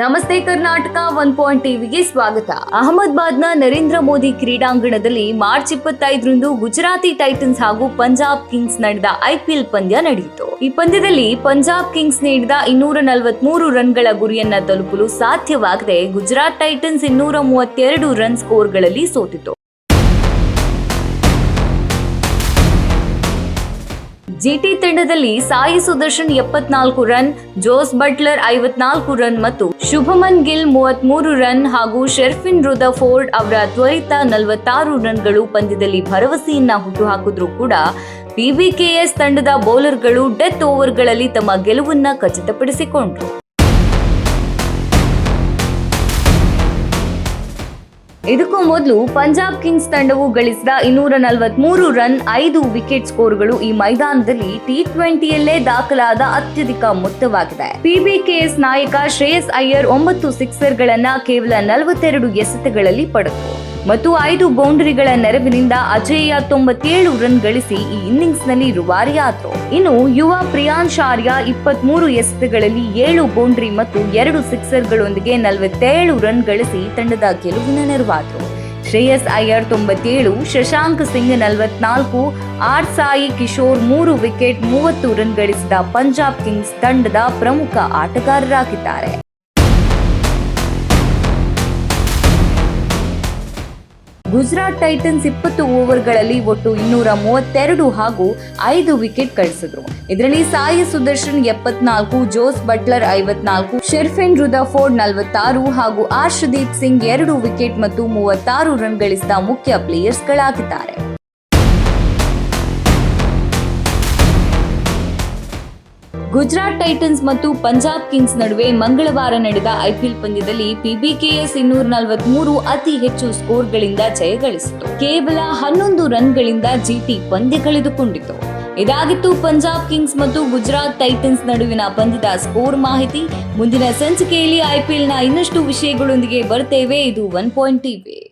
ನಮಸ್ತೆ Karnataka one point ಟಿವಿಗೆ ಸ್ವಾಗತ. ಅಹಮದಾಬಾದ್ನ ನರೇಂದ್ರ ಮೋದಿ ಕ್ರೀಡಾಂಗಣದಲ್ಲಿ ಮಾರ್ಚ್ ಇಪ್ಪತ್ತೈದರಂದು ಗುಜರಾತಿ ಟೈಟನ್ಸ್ ಹಾಗೂ ಪಂಜಾಬ್ ಕಿಂಗ್ಸ್ ನಡೆದ ಐಪಿಎಲ್ ಪಂದ್ಯ ನಡೆಯಿತು. ಈ ಪಂದ್ಯದಲ್ಲಿ ಪಂಜಾಬ್ ಕಿಂಗ್ಸ್ ನೀಡಿದ ಇನ್ನೂರ ನಲವತ್ಮೂರು ರನ್ಗಳ ಗುರಿಯನ್ನ ತಲುಪಲು ಸಾಧ್ಯವಾಗದೆ ಗುಜರಾತ್ ಟೈಟನ್ಸ್ ಇನ್ನೂರ ಮೂವತ್ತೆರಡು ರನ್ ಸ್ಕೋರ್ಗಳಲ್ಲಿ ಸೋತಿತು. ಜಿಟಿ ತಂಡದಲ್ಲಿ ಸಾಯಿ ಸುದರ್ಶನ್ ಎಪ್ಪತ್ನಾಲ್ಕು ರನ್, ಜೋಸ್ ಬಟ್ಲರ್ ಐವತ್ನಾಲ್ಕು ರನ್ ಮತ್ತು ಶುಭಮನ್ ಗಿಲ್ ಮೂವತ್ಮೂರು ರನ್ ಹಾಗೂ ಶೆರ್ಫಿನ್ ರುದ ಫೋರ್ಡ್ ಅವರ ತ್ವರಿತ ನಲವತ್ತಾರು ರನ್ಗಳು ಪಂದ್ಯದಲ್ಲಿ ಭರವಸೆಯನ್ನ ಹುಟ್ಟುಹಾಕಿದ್ರು ಕೂಡ ಬಿಬಿಕೆಎಸ್ ತಂಡದ ಬೌಲರ್ಗಳು ಡೆತ್ ಓವರ್ಗಳಲ್ಲಿ ತಮ್ಮ ಗೆಲುವನ್ನ ಖಚಿತಪಡಿಸಿಕೊಂಡ್ರು. ಇದಕ್ಕೂ ಮೊದಲು ಪಂಜಾಬ್ ಕಿಂಗ್ಸ್ ತಂಡವು ಗಳಿಸಿದ ಇನ್ನೂರ ನಲವತ್ಮೂರು ರನ್, ಐದು ವಿಕೆಟ್ ಸ್ಕೋರ್ಗಳು ಈ ಮೈದಾನದಲ್ಲಿ ಟಿ ಟ್ವೆಂಟಿಯಲ್ಲೇ ದಾಖಲಾದ ಅತ್ಯಧಿಕ ಮೊತ್ತವಾಗಿದೆ. ಪಿಬಿಕೆಎಸ್ ನಾಯಕ ಶ್ರೇಯಸ್ ಅಯ್ಯರ್ ಒಂಬತ್ತು ಸಿಕ್ಸರ್ಗಳನ್ನ ಕೇವಲ ನಲವತ್ತೆರಡು ಎಸೆತಗಳಲ್ಲಿ ಪಡೆದರು. ಮತ್ತು ಐದು ಬೌಂಡರಿಗಳ ನೆರವಿನಿಂದ ಅಜೇಯ ತೊಂಬತ್ತೇಳು ರನ್ ಗಳಿಸಿ ಈ ಇನ್ನಿಂಗ್ಸ್ನಲ್ಲಿ ರುವಾರಿಯಾದ್ರು. ಇನ್ನು ಯುವ ಪ್ರಿಯಾನ್ ಶಾರ್ಯ ಇಪ್ಪತ್ಮೂರು ಎಸೆತಗಳಲ್ಲಿ ಏಳು ಬೌಂಡರಿ ಮತ್ತು ಎರಡು ಸಿಕ್ಸರ್ಗಳೊಂದಿಗೆ ನಲವತ್ತೇಳು ರನ್ ಗಳಿಸಿ ತಂಡದ ಗೆಲುವಿನ ನೆರವಾದರು. ಶ್ರೇಯಸ್ ಅಯ್ಯರ್ ತೊಂಬತ್ತೇಳು, ಶಶಾಂಕ್ ಸಿಂಗ್ ನಲವತ್ನಾಲ್ಕು, ಆರ್ ಸಾಯಿ ಕಿಶೋರ್ ಮೂರು ವಿಕೆಟ್, ಮೂವತ್ತು ರನ್ ಗಳಿಸಿದ ಪಂಜಾಬ್ ಕಿಂಗ್ಸ್ ತಂಡದ ಪ್ರಮುಖ ಆಟಗಾರರಾಗಿದ್ದಾರೆ. ಗುಜರಾತ್ ಟೈಟನ್ಸ್ ಇಪ್ಪತ್ತು ಓವರ್ಗಳಲ್ಲಿ ಒಟ್ಟು ಇನ್ನೂರ ಮೂವತ್ತೆರಡು ಹಾಗೂ ಐದು ವಿಕೆಟ್ ಕಳಿಸಿದ್ರು. ಇದರಲ್ಲಿ ಸಾಯಿ ಸುದರ್ಶನ್ ಎಪ್ಪತ್ನಾಲ್ಕು, ಜೋಸ್ ಬಟ್ಲರ್ ಐವತ್ನಾಲ್ಕು, ಶೆರ್ಫಿನ್ ರುದಾಫೋರ್ಡ್ ನಲವತ್ತಾರು ಹಾಗೂ ಆರ್ಷದೀಪ್ ಸಿಂಗ್ ಎರಡು ವಿಕೆಟ್ ಮತ್ತು ಮೂವತ್ತಾರು ರನ್ ಗಳಿಸಿದ ಮುಖ್ಯ ಪ್ಲೇಯರ್ಸ್ಗಳಾಗಿದ್ದಾರೆ. ಗುಜರಾತ್ ಟೈಟನ್ಸ್ ಮತ್ತು ಪಂಜಾಬ್ ಕಿಂಗ್ಸ್ ನಡುವೆ ಮಂಗಳವಾರ ನಡೆದ ಐಪಿಎಲ್ ಪಂದ್ಯದಲ್ಲಿ ಪಿಬಿಕೆಎಸ್ ಇನ್ನೂರ ನಲವತ್ಮೂರು ಅತಿ ಹೆಚ್ಚು ಸ್ಕೋರ್ಗಳಿಂದ ಜಯಗಳಿಸಿತು ಕೇವಲ ಹನ್ನೊಂದು ರನ್ಗಳಿಂದ ಜಿಟಿ ಪಂದ್ಯ ಕಳೆದುಕೊಂಡಿತು. ಇದಾಗಿತ್ತು ಪಂಜಾಬ್ ಕಿಂಗ್ಸ್ ಮತ್ತು ಗುಜರಾತ್ ಟೈಟನ್ಸ್ ನಡುವಿನ ಪಂದ್ಯದ ಸ್ಕೋರ್ ಮಾಹಿತಿ. ಮುಂದಿನ ಸಂಚಿಕೆಯಲ್ಲಿ ಐಪಿಎಲ್ನ ಇನ್ನಷ್ಟು ವಿಷಯಗಳೊಂದಿಗೆ ಬರ್ತೇವೆ. ಇದು ಒನ್ ಪಾಯಿಂಟ್ ಟಿವಿ.